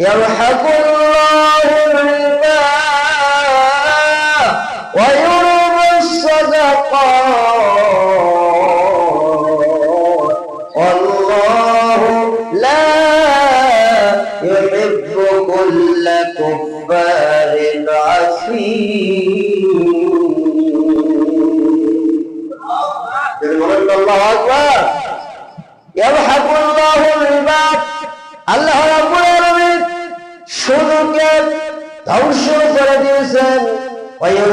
يرحق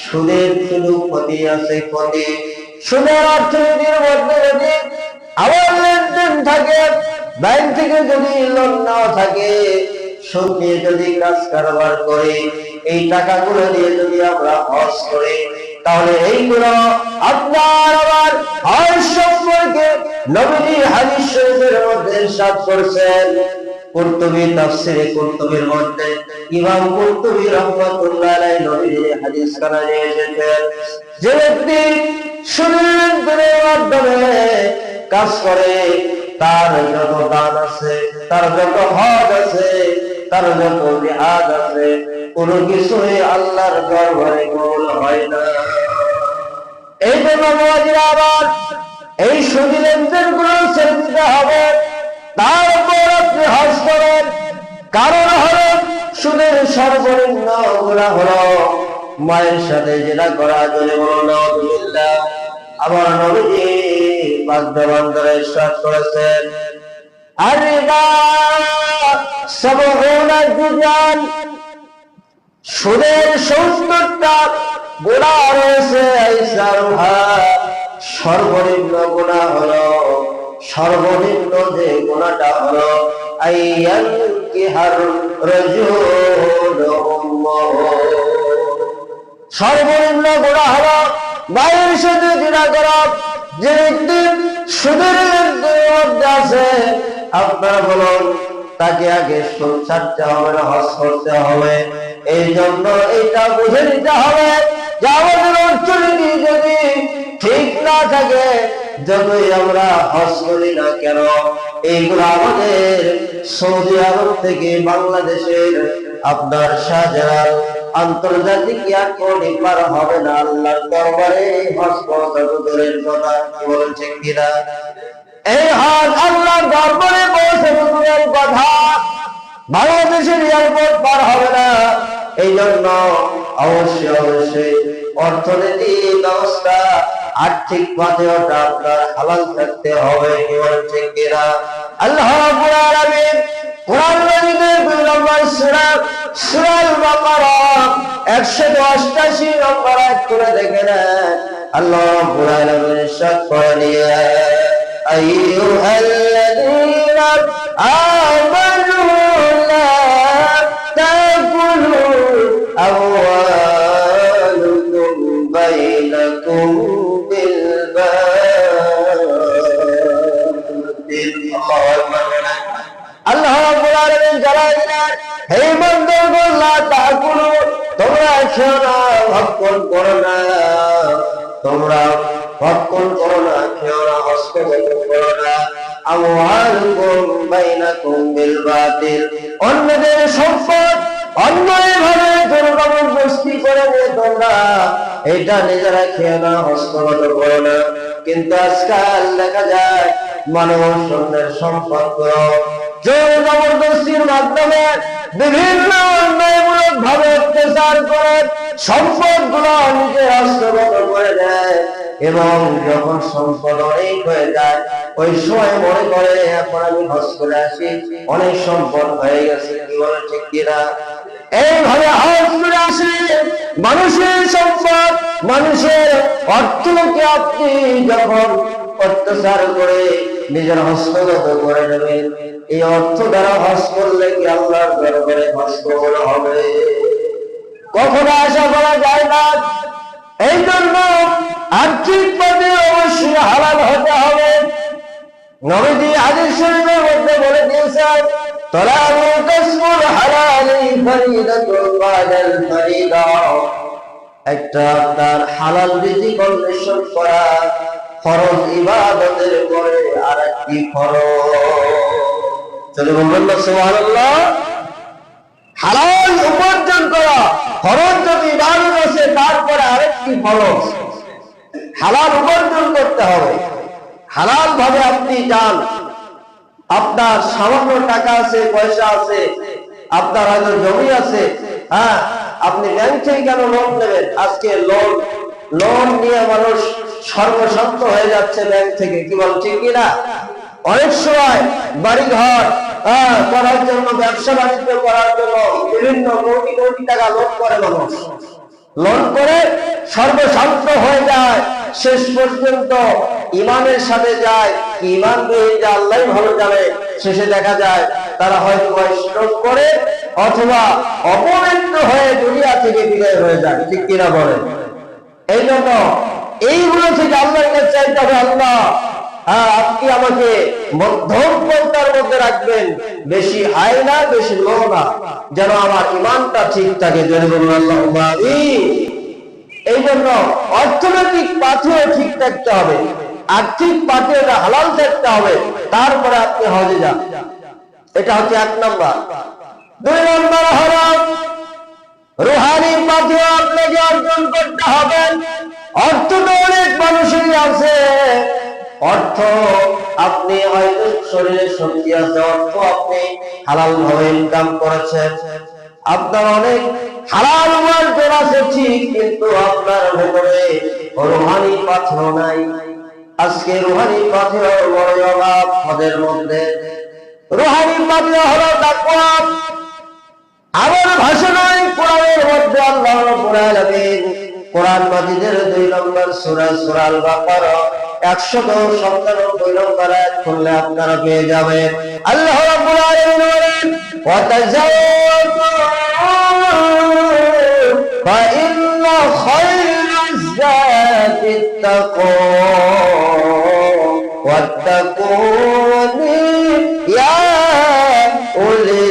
সুদের ক্ষতি আছে ক্ষতি সুদের অর্থনীতির মধ্যে যদি আমার লেনদেন থাকে, ব্যাংক থেকে যদি লোন নেওয়া থাকে সুদ নিয়ে যদি কাজ কারবার করি, এই টাকাগুলো দিয়ে যদি আমরা হজ করি, তাহলে এইগুলো আপনার আবার হয় সম্পর্কে নবীজি হাদিস শরীফের মধ্যে ইরশাদ করেছেন। কুরতুবী তাফসীরে কুরতুবীর মধ্যে ইমাম কুরতুবী রাহমাতুল্লাহ আলাইহি নবীজি হাদিস কানা নিয়ে এসেছেন যে ব্যক্তি সুনির্দিনের মাধ্যমে কাজ করে, তার যত দান আছে, তার যত হজ আছে, তার যত জিহাদ আছে, কোনো কিছুই আল্লাহর দরবারে কবুল হয় না। এই জন্য বাবাজিরা আবার এই গুলো ছেড়ে হবে হজ করেন কারণ হলো সুদের সর্বনিম্ন গুণা হলো মায়ের সাথে যেটা করা জলে বলো না আমার নবীজি বাগদাবান্দারা ইরশাদ করেছেন। সুদের সত্তরটা গোড়া রয়েছে সর্বনিম্ন গুণা হলো, সর্বনিম্ন যে গুণাটা হলো আইয়ান সর্বনিম্ন গোড়া হলো মায়ের সাথে জিনা করা, যে ব্যক্তি সুদের আছে, আপনারা বলুন, তাকে আগে সুদ হবে না, হজ করতে হবে। এই জন্য এটা বুঝে নিতে হবে যে আমাদের অর্থনীতি যদি ঠিক না থাকে যতই আমরা হজ করি না কেন এইগুলো আমাদের সৌদি আরব থেকে বাংলাদেশের আপনার শাহজালাল আন্তর্জাতিক এয়ারপোর্ট পার হবে না আল্লাহর দরবারে, হজ পৌঁছানো কথা কি বলছেন কিনা? এই হজ আল্লাহর দরবারে পৌঁছানো দূরের কথা বাংলাদেশের এয়ারপোর্ট পার হবে না। এই জন্য অবশ্যই অবশ্যই অর্থনীতি ব্যবস্থা আর্থিক পথে ওটা আপনার হালাল থাকতে হবে, কি বলছেন কিনা? আল্লাহ রাব্বুল আলামিন কোরআন মাজিদের দুই নম্বর সূরা সূরা আল-বাকারা 188 নম্বর আয়াত করে দেখেন। আল্লাহ অন্যদের সম্পদ অন্যায়ভাবে গোষ্ঠী করে নিয়ে তোমরা এটা নিজেরা খেয়ে না হস্তগত করো না। কিন্তু আজকাল দেখা যায় মানব সন্ধ্যের সম্পদ করো জোর জবরদস্তির মাধ্যমে বিভিন্ন অন্যায়মূলক ভাবে অত্যাচার করে সম্পদগুলো নিজে হস্তগত করে দেয় এবং যখন সম্পদ অনেক হয়ে যায়, ওই সময় মনে করে, এখন আমি হজ করে আসি অনেক সম্পদ হয়ে গেছে, কি বলে, ঠিক কিনা এইভাবে হজ করে আসি মানুষের সম্পদ, মানুষের অর্থকে আপনি যখন অত্যাচার করে নিজের হস্তগত করে নেবেন এই অর্থ দ্বারা হস করলে কি আল্লাহর দরবারে হস কবল হবে? কখনো আশা করা যায় না। এই জন্য আর্থিক পদে অবশ্যই হালাল হতে হবে। নবীজি হাদিস শরীফের মধ্যে বলে দিয়েছেন তলাবু কাসমুল হালালি ফরিদাতুল বাদাল ফরিদা। একটা আপনার হালাল রিজিক অন্বেষণ করা ফরজ ইবাদতের পরে আর একটি ফরজ। চলে বলবেন না, সুবহানাল্লাহ। হালাল উপার্জন করা ফরজ যদি ইবাদত আছে তারপরে আরেকটি ফরজ। হালাল উপার্জন করতে হবে। হালাল ভাবে আপনি যান। আপনার সামান্য টাকা আছে, পয়সা আছে, আপনার হয়তো জমি আছে হ্যাঁ আপনি ব্যাংক থেকে কেন লোন নেবেন? আজকে লোন লোন নিয়ে মানুষ সর্বশান্ত হয়ে যাচ্ছে ব্যাংক থেকে, কি বল, ঠিক কিনা? অনেক সময় বাড়ি ঘর করার জন্য, ব্যবসা বাণিজ্য করার জন্য বিভিন্ন কোটি কোটি টাকা লোন করে মানুষ। লোন করে সর্বশান্ত হয়ে যায়, শেষ পর্যন্ত ইমানের সাথে যায়, ইমান রয়ে যে আল্লাহ ভালো জানে, শেষে দেখা যায় তারা হয়তো স্ট্রোক করে অথবা অপবিত্র হয়ে দুনিয়া থেকে বিদায় হয়ে যায়, ঠিক কিনা বলে এই জন্য এইগুলো থেকে আল্লাহর কাছে চাইতে হবে আল্লাহ। হ্যাঁ আপনি আমাকে মধ্যম পন্থার মধ্যে রাখবেন। বেশি আয় না, বেশি লো না। যেন আমার ইমানটা ঠিক থাকে। এই জন্য অর্থনৈতিক পাথেও ঠিক থাকতে হবে। আর্থিক পাথেটা হালাল থাকতে হবে। তারপরে আপনি হজে যান। এটা হচ্ছে এক নম্বর। দুই নম্বর হল, রুহানি পাথেও আপনাকে অর্জন করতে হবে। অর্থ তো অনেক মানুষেরই আছে। অর্থ আপনি হয়তো শরীরে শক্তি আছে, অর্থ আপনি হালাল ভাবে ইনকাম করেছেন। আপনার অনেক হালাল উপার্জন আছে, ঠিক, কিন্তু আপনার ভেতরে রুহানি পাথর নাই। আজকে রোহানি পাথর বড় অভাব আমাদের মধ্যে। রোহানি পাথর হলো তাকওয়া। আমার নয় কোরআনের মধ্যে আল্লাহ রাব্বুল আলামিন কোরআন মাজিদের দুই নম্বর সূরা সূরা আল বাকারা 197 নম্বর আয়াত খুললে আপনারা পেয়ে যাবেন আল্লাহ রাব্বুল আলামিন বলেন ওয়া তাজাওয়াজু فإن خير الزاد التقوى واتقوني يا أولي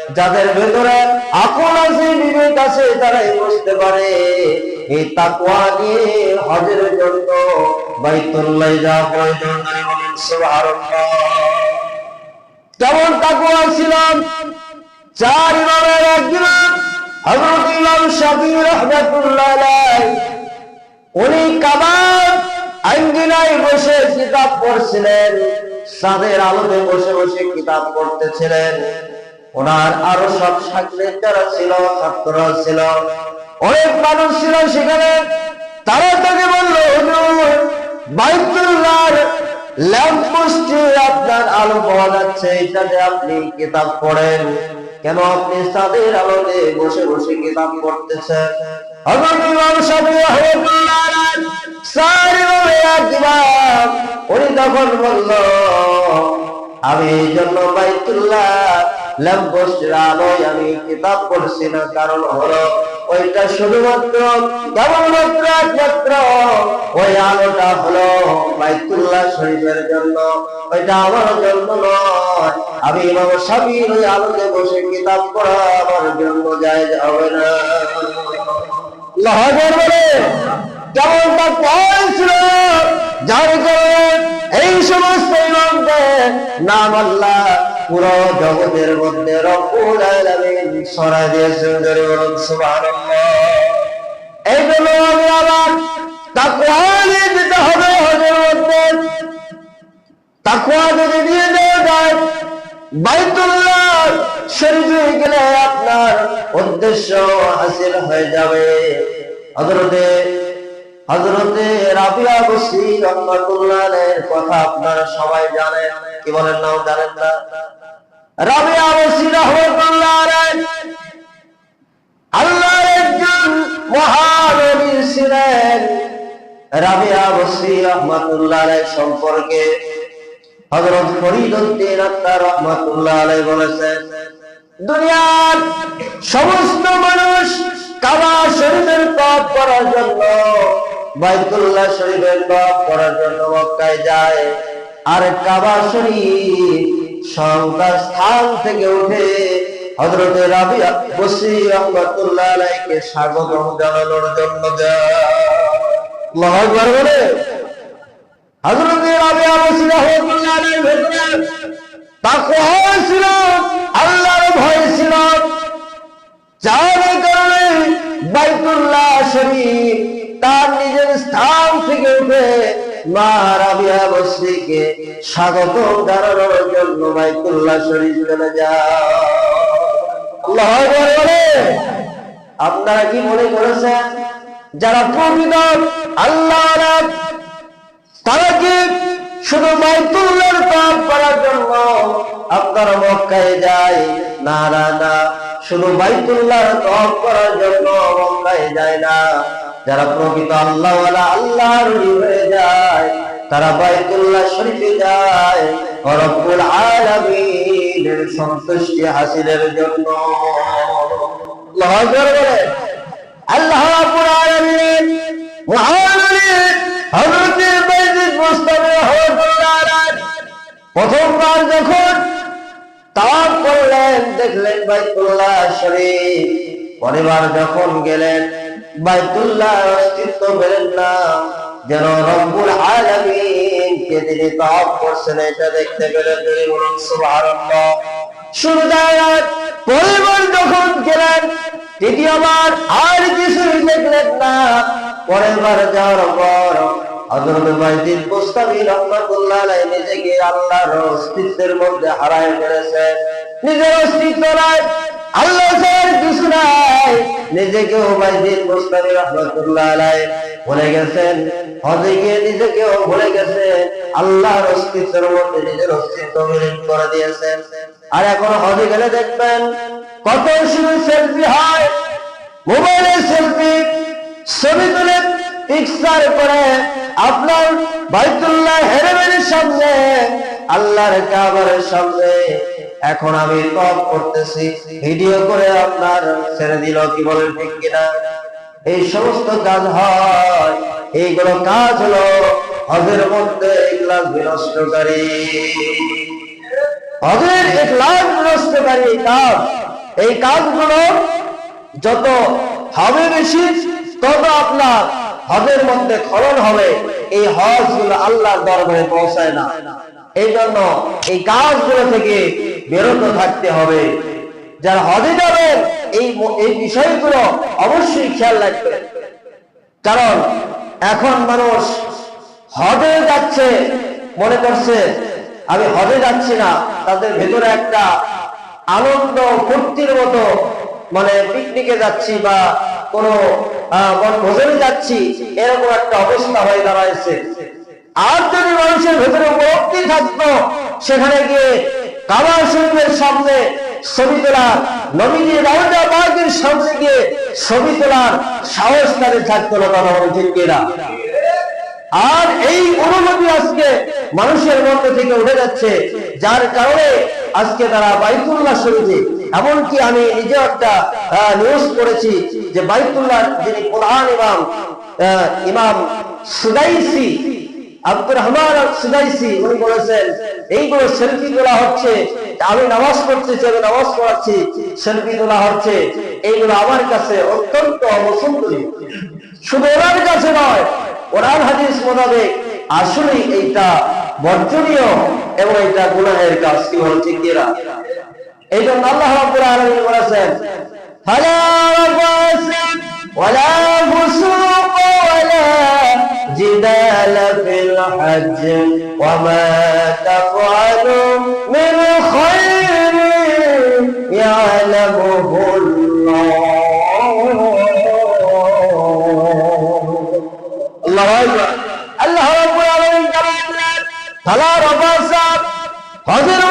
যাদের ভেতরে আকল আছে, বিবেক আছে, তারাই বুঝতে পারে এই তাকওয়া নিয়ে হজের জন্য বাইতুল্লাহ যা প্রয়োজন করে বলেন সুবহানাল্লাহ। কেমন তাকওয়া ছিলাম চার ইমামের একজন হযরত ইমাম শাফি রাহমাতুল্লাহ আলাইহি, উনি কাবার আঙ্গিনায় বসে কিতাব পড়ছিলেন সাদের আলোতে বসে বসে কিতাব পড়তেছিলেন। ওনার আরও সব সাকরের যারা ছিল ছাত্ররা ছিল। অনেক মানুষ ছিল সেখানে। তারা তাকে বলল, হুজুর, বাইতুল্লাহর ল্যাম্প আপনার আলো পাওয়া যাচ্ছে, এটাতে আপনি কিতাব পড়েন। কেন আপনি সাদের আলোতে বসে বসে কিতাব পড়তেছেন? সারি উনি তখন বলল, আমি এই জন্য বাইতুল্লাহ কিতাব পড়ছি শরীফের জন্য। ওইটা আমার জন্য নয়। আমি ইমাম সাবির ওই আলোতে বসে কিতাব পড়া আমার জন্য যায় হবে না। যার কারণে এই সমস্ত নাম আল্লাহ পুরো জগতের মধ্যে রব্বুল আলামিন ছড়াই দিয়েছেন আমি আবার নিয়ে যেতে হবে হজের মধ্যে। তাকুয়া যদি দিয়ে দেওয়া যায়, বাইতুল্লাহ শরীফে গেলে আপনার উদ্দেশ্য হাসিল হয়ে যাবে। হজরতে হজরতে রাবিয়া বসি রহমাতুল্লাহের কথা আপনারা সবাই জানেন। কি বলেন নাও জানেন না? রাবিয়া সম্পর্কে রহমাতুল্লাহ আলাইহি বলেছেন, দুনিয়ার সমস্ত মানুষ কাবা শরীফের তপ করার জন্য, বাইতুল্লাহ শরীফের তপ করার জন্য মক্কায় যায়। আর কাবা শরীফ সংকার স্থান থেকে উঠে হযরতে রাবিয়া বসি রহমাতুল্লাহ আলাইহিকে স্বাগত জানানোর জন্য বলে। হযরত রাবিয়া বসি রহমাতুল্লাহ আলাইহির ভেতরে তাকওয়া ছিল আল্লাহর ভয় ছিল। যার কারণে বাইতুল্লাহ শরীফ তার নিজের স্থান থেকে উঠে মা রাবিয়া বসরিকে স্বাগত জানানোর জন্য বাইতুল্লাহ শরীফ চলে বলে। আপনারা কি মনে করেছেন? যারা প্রকৃত আল্লাহ তারা কি শুধু বাইতুল্লাহর পাপ করার জন্য আপনারা মক্কায় যায় না না না, শুধু বাইতুল্লাহর তপ করার জন্য মক্কায় যায় না। যারা প্রকৃত আল্লাহ আল্লাহর হয়ে যায়, তারা বাইতুল্লাহ শরীফে যায়। রব্বুল আলামিনের সন্তুষ্টি হাসিলের জন্য। আল্লাহু আল্লাহ রাব্বুল আলামিন মহানবী হযরত বাইজিদ মুস্তাফা রাহমাতুল্লাহ আলাইহি প্রথমবার যখন তাওয়াফ করলেন, দেখলেন বাইতুল্লাহ শরীফ। পরিবার যখন গেলেন, বাইতুল্লাহ অস্তিত্ব পেলেন না। যেন রব্বুল আলামিন কে তিনি তাওয়াফ করছেন, এটা দেখতে পেলেন তিনি বলুন, সুবহানাল্লাহ। জায়গায় পরিবার যখন গেলেন দ্বিতীয়বার আর কিছুই দেখলেন না। পরের বার যাওয়ার পর আল্লাহর অস্তিত্বের মধ্যে নিজের অস্তিত্ব ভুলে গেছেন নিজেকেও ভুলে গেছেন, আল্লাহর অস্তিত্বের মধ্যে নিজের অস্তিত্ব বিলীন করে দিয়েছেন। আর এখন হজে গেলে দেখবেন, কত শুধু সেলফি হয়। মোবাইলে সেলফি ছবি তুলে করে আপনার বাইতুল্লাহ হেরেমের সামনে, আল্লাহর কাবারের সামনে। এখন আমি টপ করতেছি, ভিডিও করে আপনার ছেড়ে দিল, কি বলেন ঠিক কিনা? এই সমস্ত কাজ হয়, এইগুলো কাজ হলো হজের মধ্যে ইখলাস বিনষ্টকারী। হজের ইখলাস বিনষ্টকারী কাজ। এই কাজগুলো যত হবে বেশি, তত আপনার হজের মধ্যে খরণ হবে, এই হজগুলো আল্লাহর দরবারে পৌঁছায় না। এই জন্য এই কাজগুলো থেকে বিরত থাকতে হবে। যারা হজে যাবেন এই এই বিষয়গুলো অবশ্যই খেয়াল রাখবে। কারণ এখন মানুষ হজে যাচ্ছে, মনে করছে, আমি হজে যাচ্ছি না। তাদের ভেতরে একটা আনন্দ, ফুর্তির মতো মানে পিকনিকে যাচ্ছি বা কোনো বনভোজনে যাচ্ছি, এরকম একটা অবস্থা হয়ে দাঁড়াইছে। আর যদি মানুষের ভেতরে উপলব্ধি থাকতো, সেখানে গিয়ে কাবা শরীফের সামনে ছবি তোলার নবীজি বাগের সামনে গিয়ে ছবি তোলার সাহস তাদের থাকতো না আর এই অনুভূতি আজকে মানুষের মধ্যে থেকে উঠে যাচ্ছে, যার কারণে আজকে তারা বাইতুল্লাহ শরীফে এমনকি আমি নিজে একটা নিউজ করেছি যে বাইতুল্লাহ যিনি প্রধান ইমাম ইমাম সুদাইসি, আব্দুর রহমান সুদাইসি, উনি বলেছেন, এইগুলো সেলফি তোলা হচ্ছে, আমি নামাজ পড়তেছি, আমি নামাজ পড়াচ্ছি, সেলফি তোলা হচ্ছে, এইগুলো আমার কাছে অত্যন্ত অবসুন্দরী শুধু ওনার কাছে নয়, কোরআন হাদিস মোতাবেক আসলে এইটা বর্জনীয় এবং এটা গুনাহের কাজ কি বল ঠিক এই জন্য আল্লাহ রাব্বুল আলামিন বলেছেন ফালা রাফাসিক ওয়ালা ফুসুক ওয়ালা জিদাল ফিল হজ্জ ওয়া মা তাফআলু মিন খাইরিন ইয়ালামুহু আল্লাহ আল্লাহ রাব্বুল আলামিন বলেন ফালা রাফাসিক হযরত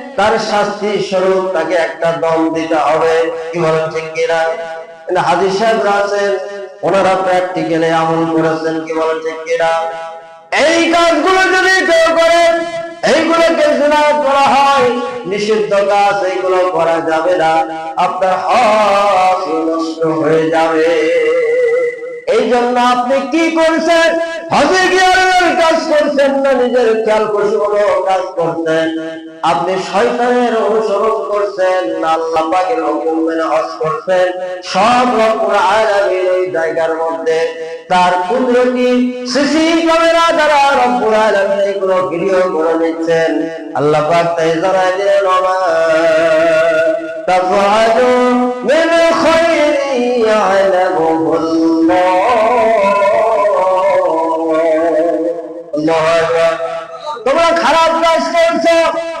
তার শাস্তি স্বরূপ তাকে একটা দম দিতে হবে। কি বলেন ঠিক কিনা? কিন্তু হাজির সাহেবরা আছেন ওনারা প্র্যাকটিক্যালে আমল করেছেন, কি বলেন ঠিক কিনা? এই কাজগুলো যদি কেউ করে, এইগুলোকে জিনাত করা হয়, নিষিদ্ধ কাজ এইগুলো করা যাবে না। আপনার হজ নষ্ট হয়ে যাবে। এই জন্য আপনি কি করছেন? নিজের করছেন। আপনি শয়তানের অনুসরণ করছেন আল্লাহ পাকের মেনে হজ করছেন। সব রকম আলামিন এই জায়গার মধ্যে তার কুদরতি সিসি ক্যামেরা দ্বারা এগুলো গৃহ করে নিচ্ছেন। আল্লাহ তাই জানায় দিলেন, ওমা তোমরা খারাপ কাজ করছ,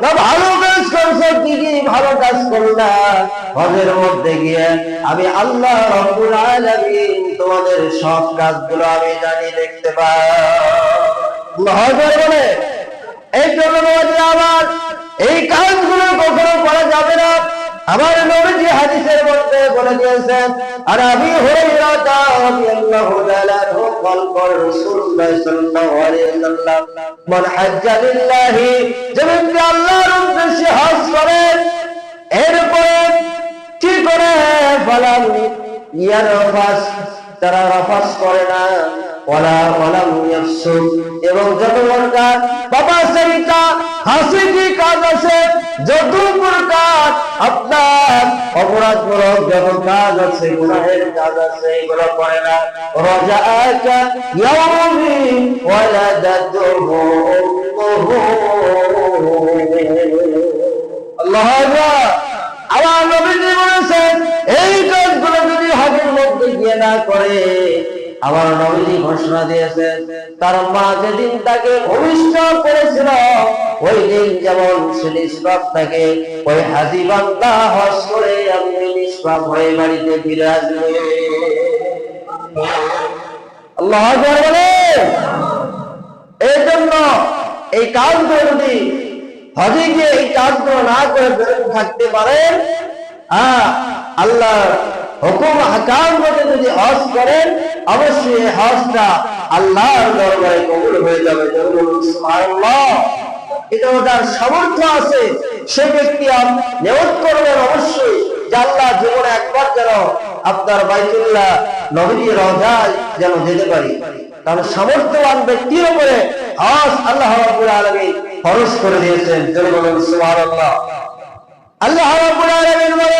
না ভালো কাজ করছ কি ভালো কাজ করলা হজের মধ্যে গিয়ে আমি আল্লাহ রব্বুল আলামিন তোমাদের সব কাজগুলো আমি জানি, দেখতে পাই। আকবার বলে, এই জন্য আবার এই কাজগুলো কখনো করা যাবে না। আমার নবীজি হাদিসের মধ্যে বলে দিয়েছেন, আর আমি হুরাইরা রাদিয়াল্লাহু তাআলা কল কর রাসূলুল্লাহ সাল্লাল্লাহু আলাইহি ওয়াসাল্লাম। মান হাজ্জা যে ব্যক্তি আল্লাহর উদ্দেশ্যে হজ করে, এরপরে কি করে? ফালাম তারা রাফাস করে না। ওয়ালা ওয়ালাম ইয়াফসুক। এবং যত প্রকার বাবা সরিতা সরিকা হাসিটি কাজ আছে যত প্রকার আপনার অপরাধমূলক যত কাজ আছে, গুনাহের কাজ আছে, এগুলো করে না। রজা ইয়াউমি আল্লাহ আমার নবীজি বলেছেন, এই কাজগুলো যদি হজের মধ্যে গিয়ে না করে আমার নবীজি ঘোষণা দিয়েছেন, তার মা যেদিন তাকে ভূমিষ্ঠ করেছিল ওই দিন যেমন সে নিষ্পাপ থাকে, ওই হাজি বান্দা হজ করে আপনি নিষ্পাপ হয়ে বাড়িতে এই জন্য এই কাজগুলো যদি হজে গিয়ে এই কাজগুলো না করে বেরোতে থাকতে পারেন হ্যাঁ আল্লাহ হুকুম হাকাম মতে যদি হজ করেন, অবশ্যই হজটা আল্লাহর দরবারে কবুল হয়ে যাবে। বলুন, সুবহানাল্লাহ। এটা তার সামর্থ্য আছে। সে ব্যক্তি নিয়ত করবেন অবশ্যই আল্লাহ জীবনে একবার যেন আপনার বাইতুল্লাহ নবী রওজায় যেন যেতে পারি। কারণ সামর্থ্যবান ব্যক্তির উপরে হজ আল্লাহ রাব্বুল আলামিন ফরজ করে দিয়েছেন। বলেন, সুবহানাল্লাহ। আল্লাহ রাব্বুল আলামিন বলে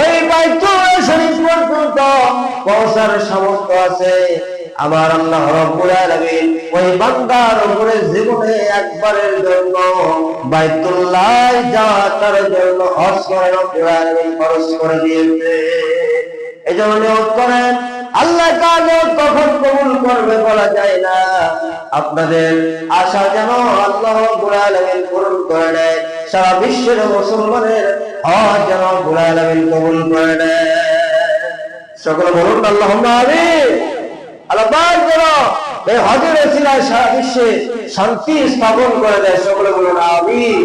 ওই বাইতুল শরীফ পর্যন্ত পৌঁছার সামর্থ্য আছে। আমার আল্লাহ রব্বুল আলামিন ওই বান্দার উপরে জীবনে একবারের জন্য বাইতুল্লাহ যাওয়ার জন্য হজ করে রব্বুল আলামিন খরচ করে দিয়েছে। এই জন্য করেন। আল্লাহ কাজে কখন কবুল করবে বলা যায় না। আপনাদের আশা যেন আল্লাহ রব্বুল আলামিন পূরণ করে দেয় সারা বিশ্বের মুসলমানের হজ যেন রব্বুল আলামিন কবুল করে নেয়। সকলে বলুন আল্লাহ আমি আল্লাহ যেন এই হজের সারা বিশ্বে শান্তি স্থাপন করে দেয়। সকলে বলুন, আমিন।